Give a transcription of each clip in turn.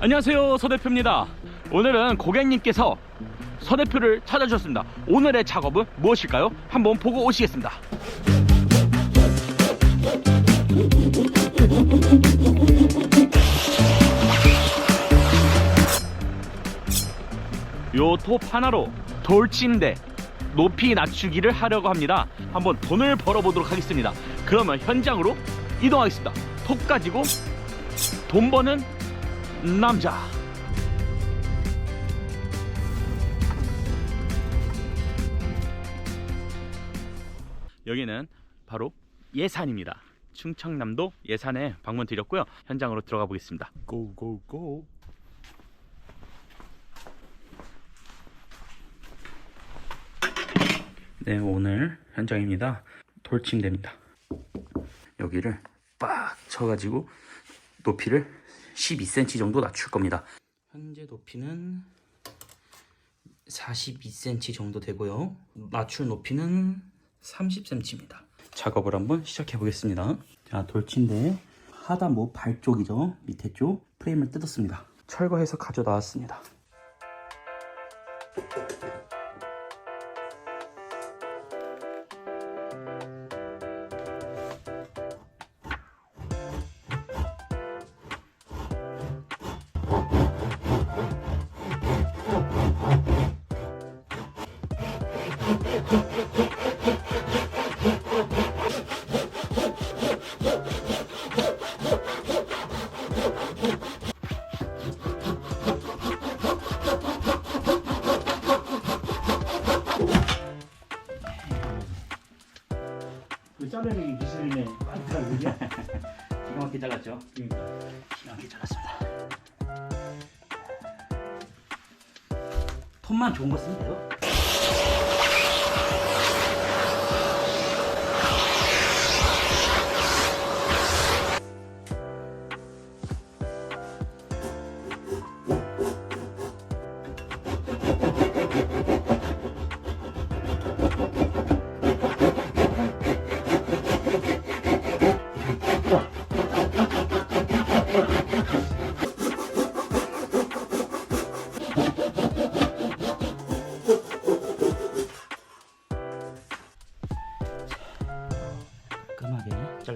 안녕하세요 서 대표입니다. 오늘은 고객님께서 서 대표를 찾아주셨습니다. 오늘의 작업은 무엇일까요? 한번 보고 오시겠습니다. 요 톱 하나로 돌침대 높이 낮추기를 하려고 합니다. 한번 돈을 벌어보도록 하겠습니다. 그러면 현장으로 이동하겠습니다. 톱 가지고 돈 버는 남자. 여기는 바로 예산입니다. 충청남도 예산에 방문 드렸고요. 현장으로 들어가 보겠습니다. 고고고. 네 오늘 현장입니다. 돌침대입니다. 여기를 빡 쳐가지고 높이를 12cm 정도 낮출 겁니다. 현재 높이는 42cm 정도 되고요. 맞출 높이는 30cm입니다. 작업을 한번 시작해 보겠습니다. 자, 돌침대 하단부 발 쪽이죠. 밑에 쪽 프레임을 뜯었습니다. 철거해서 가져 나왔습니다. 톤만 좋은 거 쓰면 돼요.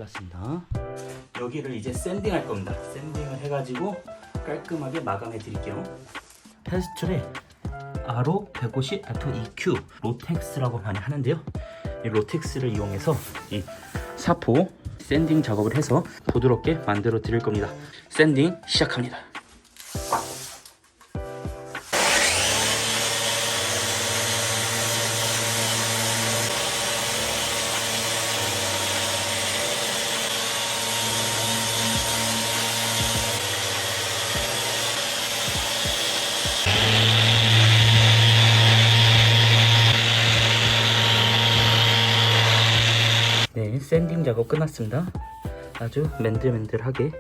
잘랐습니다. 여기를 이제 샌딩 할 겁니다. 샌딩을 해가지고 깔끔하게 마감해 드릴게요. 페스툴에 아로 150 아토 EQ 로텍스라고 많이 하는데요. 이 로텍스를 이용해서 이 사포 샌딩 작업을 해서 부드럽게 만들어 드릴 겁니다. 샌딩 시작합니다. 샌딩 작업 끝났습니다. 아주 맨들맨들하게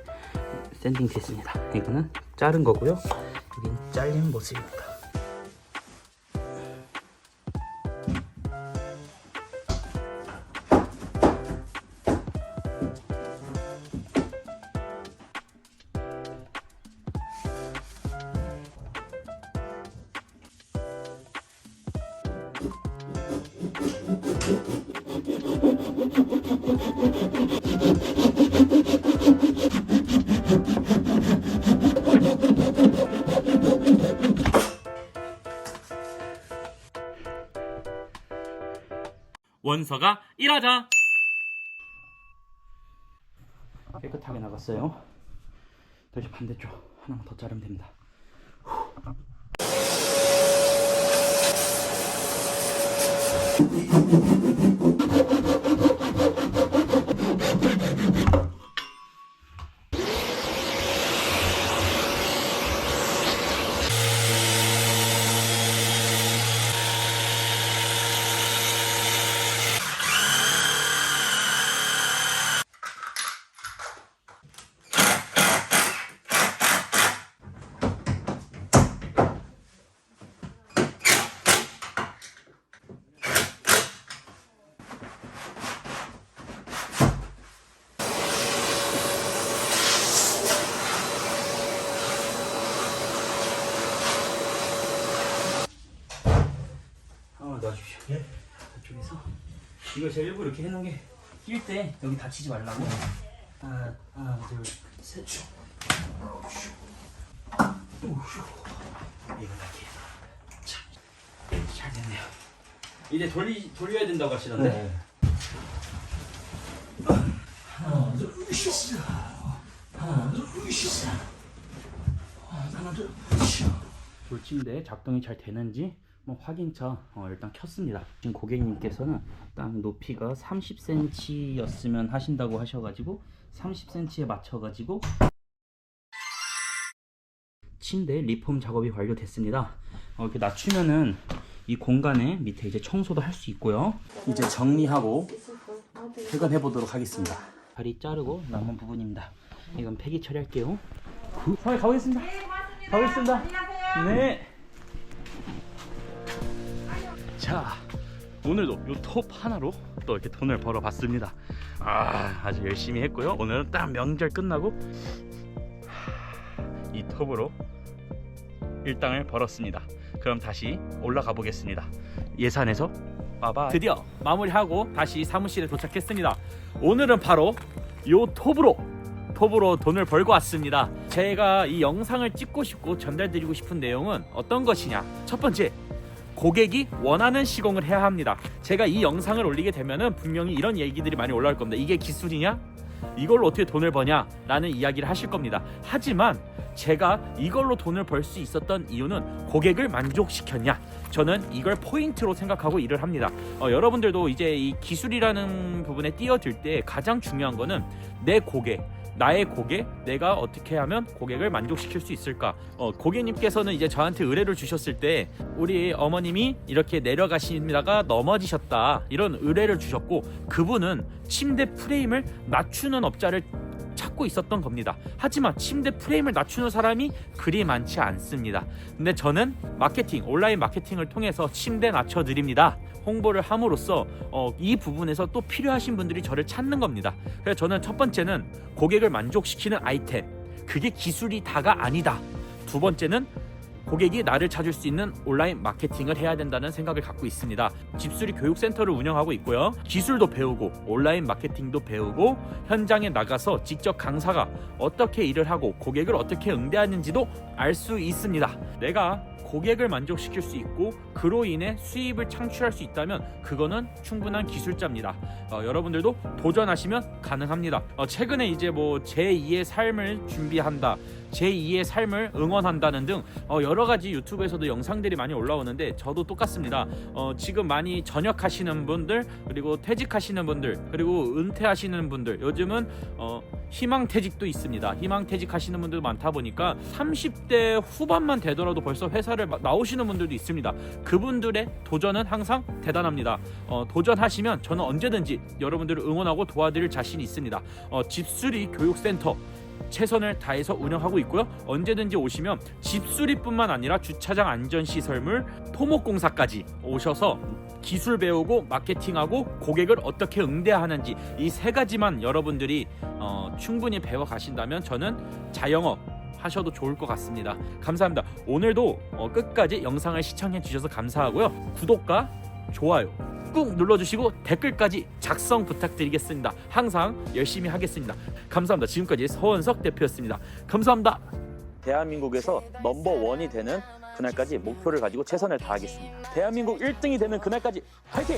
샌딩 됐습니다. 이거는 자른 거고요. 여긴 잘린 모습입니다. 원서가 일하자. 깨끗하게 나갔어요. 다시 반대쪽 하나만 더 자르면 됩니다. 후. 이거 제가 일부러 이렇게 해놓은 게낄때 여기 다치지 말라고. 하나, 하나, 둘, 셋. 우휴. 이거 이렇게. 자, 잘 됐네요. 이제 돌리 돌려야 된다고 하시던데. 하나, 둘, 으쌰. 하나, 둘, 으쌰. 하나, 둘, 으쌰. 돌침대 작동이 잘 되는지 뭐 확인차 어, 일단 켰습니다. 지금 고객님께서는 딱 높이가 30cm였으면 하신다고 하셔가지고 30cm에 맞춰가지고 침대 리폼 작업이 완료됐습니다. 어, 이렇게 낮추면은 이 공간에 밑에 이제 청소도 할 수 있고요. 이제 정리하고 퇴근해 보도록 하겠습니다. 다리 자르고 남은 부분입니다. 이건 폐기 처리할게요. 후, 네, 가보겠습니다. 가보겠습니다. 네. 자, 오늘도 요 톱 하나로 또 이렇게 돈을 벌어봤습니다. 아, 아주 열심히 했고요. 오늘은 딱 명절 끝나고 이 톱으로 일당을 벌었습니다. 그럼 다시 올라가 보겠습니다. 예산에서 빠바. 드디어 마무리하고 다시 사무실에 도착했습니다. 오늘은 바로 요 톱으로 톱으로 돈을 벌고 왔습니다. 제가 이 영상을 찍고 싶고 전달드리고 싶은 내용은 어떤 것이냐? 첫 번째, 고객이 원하는 시공을 해야 합니다. 제가 이 영상을 올리게 되면은 분명히 이런 얘기들이 많이 올라올 겁니다. 이게 기술이냐? 이걸로 어떻게 돈을 버냐? 라는 이야기를 하실 겁니다. 하지만 제가 이걸로 돈을 벌 수 있었던 이유는 고객을 만족시켰냐? 저는 이걸 포인트로 생각하고 일을 합니다. 어, 여러분들도 이제 이 기술이라는 부분에 뛰어들 때 가장 중요한 거는 내 고객, 나의 고객, 내가 어떻게 하면 고객을 만족시킬 수 있을까? 어, 고객님께서는 이제 저한테 의뢰를 주셨을 때 우리 어머님이 이렇게 내려가시다가 넘어지셨다 이런 의뢰를 주셨고 그분은 침대 프레임을 낮추는 업자를 찾고 있었던 겁니다. 하지만 침대 프레임을 낮추는 사람이 그리 많지 않습니다. 근데 저는 마케팅, 온라인 마케팅을 통해서 침대 낮춰드립니다. 홍보를 함으로써 어, 이 부분에서 또 필요하신 분들이 저를 찾는 겁니다. 그래서 저는 첫 번째는 고객을 만족시키는 아이템. 그게 기술이 다가 아니다. 두 번째는 고객이 나를 찾을 수 있는 온라인 마케팅을 해야 된다는 생각을 갖고 있습니다. 집수리 교육센터를 운영하고 있고요. 기술도 배우고 온라인 마케팅도 배우고 현장에 나가서 직접 강사가 어떻게 일을 하고 고객을 어떻게 응대하는지도 알 수 있습니다. 내가 고객을 만족시킬 수 있고 그로 인해 수입을 창출할 수 있다면 그거는 충분한 기술자입니다. 어, 여러분들도 도전하시면 가능합니다. 어, 최근에 이제 뭐 제2의 삶을 준비한다. 제2의 삶을 응원한다는 등 어, 여러 가지 유튜브에서도 영상들이 많이 올라오는데 저도 똑같습니다. 어, 지금 많이 전역하시는 분들 그리고 퇴직하시는 분들 그리고 은퇴하시는 분들 요즘은 어, 희망 퇴직도 있습니다. 희망 퇴직하시는 분들도 많다 보니까 30대 후반만 되더라도 벌써 회사를 마- 나오시는 분들도 있습니다. 그분들의 도전은 항상 대단합니다. 어, 도전하시면 저는 언제든지 여러분들을 응원하고 도와드릴 자신이 있습니다. 어, 집수리 교육센터 최선을 다해서 운영하고 있고요. 언제든지 오시면 집수리뿐만 아니라 주차장 안전 시설물, 토목공사까지 오셔서 기술 배우고 마케팅하고 고객을 어떻게 응대하는지 이 세 가지만 여러분들이 어, 충분히 배워 가신다면 저는 자영업 하셔도 좋을 것 같습니다. 감사합니다. 오늘도 어, 끝까지 영상을 시청해 주셔서 감사하고요. 구독과 좋아요 꾹 눌러주시고 댓글까지 작성 부탁드리겠습니다. 항상 열심히 하겠습니다. 감사합니다. 지금까지 서원석 대표였습니다. 감사합니다. 대한민국에서 넘버 원이 되는 그날까지 목표를 가지고 최선을 다하겠습니다. 대한민국 1등이 되는 그날까지 화이팅!